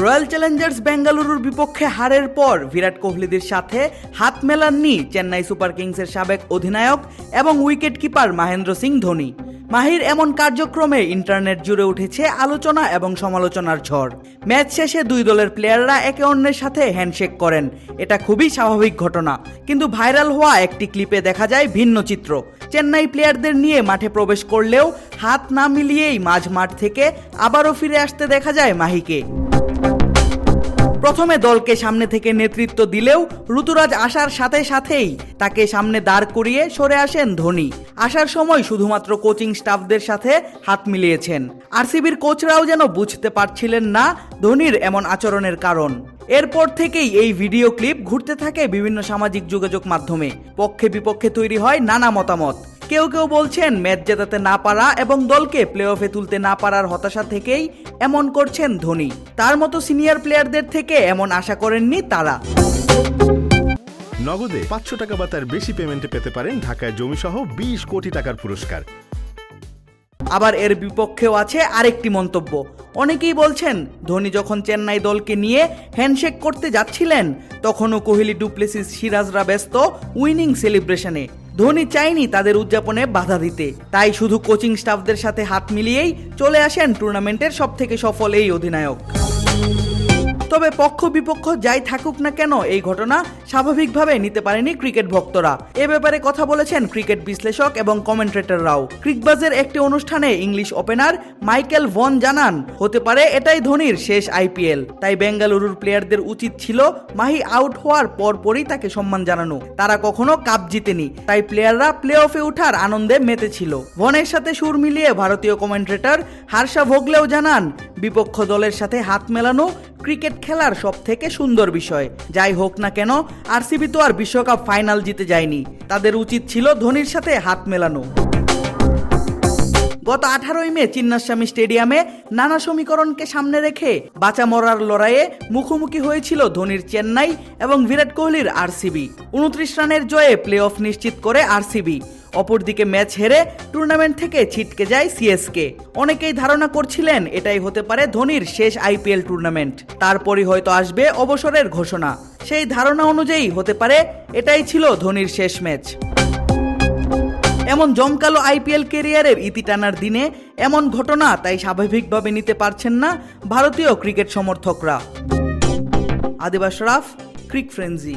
Royal Challengers বেঙ্গালুরুর বিপক্ষে হারের পর বিরাট কোহলিদের সাথে হাত মেলাননি চেন্নাই সুপার কিংসের সাবেক অধিনায়ক এবং উইকেট কিপার মহেন্দ্র সিং ধোনি। মাহির এমন কার্যক্রমে ইন্টারনেট জুড়ে উঠেছে আলোচনা এবং সমালোচনার ঝড়। ম্যাচ শেষে দুই দলের প্লেয়াররা একে অন্যের সাথে হ্যান্ডশেক করেন। এটা খুবই স্বাভাবিক ঘটনা। কিন্তু ভাইরাল হওয়া একটি ক্লিপে দেখা যায় ভিন্ন চিত্র। চেন্নাই প্লেয়ারদের নিয়ে মাঠে প্রবেশ করলেও হাত না মিলিয়েই মাঝ মাঠ থেকে আবারও ফিরে আসতে দেখা যায় মাহিকে। প্রথমে দলকে সামনে থেকে নেতৃত্ব দিলেও ঋতুরাজ আসার সাথে সাথেই তাকে সামনে দাঁড় করিয়ে সরে আসেন ধোনি। আসার সময় শুধুমাত্র কোচিং স্টাফদের সাথে হাত মিলিয়েছেন। আরসিবির কোচরাও যেন বুঝতে পারছিলেন না ধোনির এমন আচরণের কারণ। এরপর থেকেই এই ভিডিও ক্লিপ ঘুরতে থাকে বিভিন্ন সামাজিক যোগাযোগ মাধ্যমে। পক্ষে বিপক্ষে তৈরি হয় নানা মতামত। কেউ কেউ বলছেন ম্যাচ জেতাতে না পারা এবং দলকে প্লে অফে তুলতে না পারার হতাশা থেকেই এমন করছেন ধোনি। তার মতো সিনিয়র প্লেয়ারদের থেকে এমন আশা করেননি তারা। নগদে পাঁচশো টাকা বা তার বেশি পেমেন্টে পেতে পারেন ঢাকায় জমিসহ বিশ কোটি টাকার পুরস্কার। আবার এর বিপক্ষেও আছে আরেকটি মন্তব্য। অনেকেই বলছেন, ধোনি যখন চেন্নাই দলকে নিয়ে হ্যান্ডশেক করতে যাচ্ছিলেন, তখনও কোহলি ডুপ্লেসিস সিরাজরা ব্যস্ত উইনিং সেলিব্রেশনে। ধোনি চাইনি তাদের উদযাপনে বাধা দিতে। তাই শুধু কোচিং স্টাফদের সাথে হাত মিলিয়েই চলে আসেন টুর্নামেন্টের সবথেকে সফল এই অধিনায়ক। তবে পক্ষ বিপক্ষ যাই থাকুক না কেন, এই ঘটনা স্বাভাবিকভাবে নিতে পারেনি ক্রিকেট ভক্তরা। এ ব্যাপারে কথা বলেছেন ক্রিকেট বিশ্লেষক এবং কমেন্ট্রেটররাও ক্রিকবাজের একটি অনুষ্ঠানে ইংলিশ ওপেনার মাইকেল ভন জানান, হতে পারে এটাই ধোনির শেষ আইপিএল তাই বেঙ্গালুরুর প্লেয়ারদের উচিত ছিল মাহি আউট হওয়ার পরপরই তাকে সম্মান জানানো। তারা কখনো কাপ জিতেনি, তাই প্লেয়াররা প্লে অফে ওঠার আনন্দে মেতেছিল। ভনের সাথে সুর মিলিয়ে ভারতীয় কমেন্ট্রেটর হার্ষা ভোগলেও জানান, বিপক্ষ দলের সাথে হাত মেলানো ক্রিকেট খেলার সব থেকে সুন্দর বিষয়। যাই হোক না কেন, আরসিবি তো আর বিশ্বকাপ ফাইনাল জিতে যায়নি। তাদের উচিত ছিল ধোনির সাথে হাত মেলানো। গত আঠারোই মে চিন্নাস্বামী স্টেডিয়ামে নানা সমীকরণকে সামনে রেখে বাঁচা মরার লড়াইয়ে মুখোমুখি হয়েছিল ধোনির চেন্নাই এবং বিরাট কোহলির আরসিবি। উনত্রিশ রানের জয়ে প্লে অফ নিশ্চিত করে আরসিবি। অপরদিকে ম্যাচ হেরে টুর্নামেন্ট থেকে ছিটকে যায় সিএসকে। অনেকেই ধারণা করছিলেন এটাই হতে পারে ধোনির শেষ আইপিএল টুর্নামেন্ট। তারপরই হয়তো আসবে অবসরের ঘোষণা। সেই ধারণা অনুযায়ী হতে পারে এটাই ছিল ধোনির শেষ ম্যাচ। এমন জমকালো আইপিএল কেরিয়ারের ইতি টানার দিনে এমন ঘটনা তাই স্বাভাবিকভাবে নিতে পারছেন না ভারতীয় ক্রিকেট সমর্থকরা। আদিবাস রাফ, ক্রিক ফ্রেন্সি।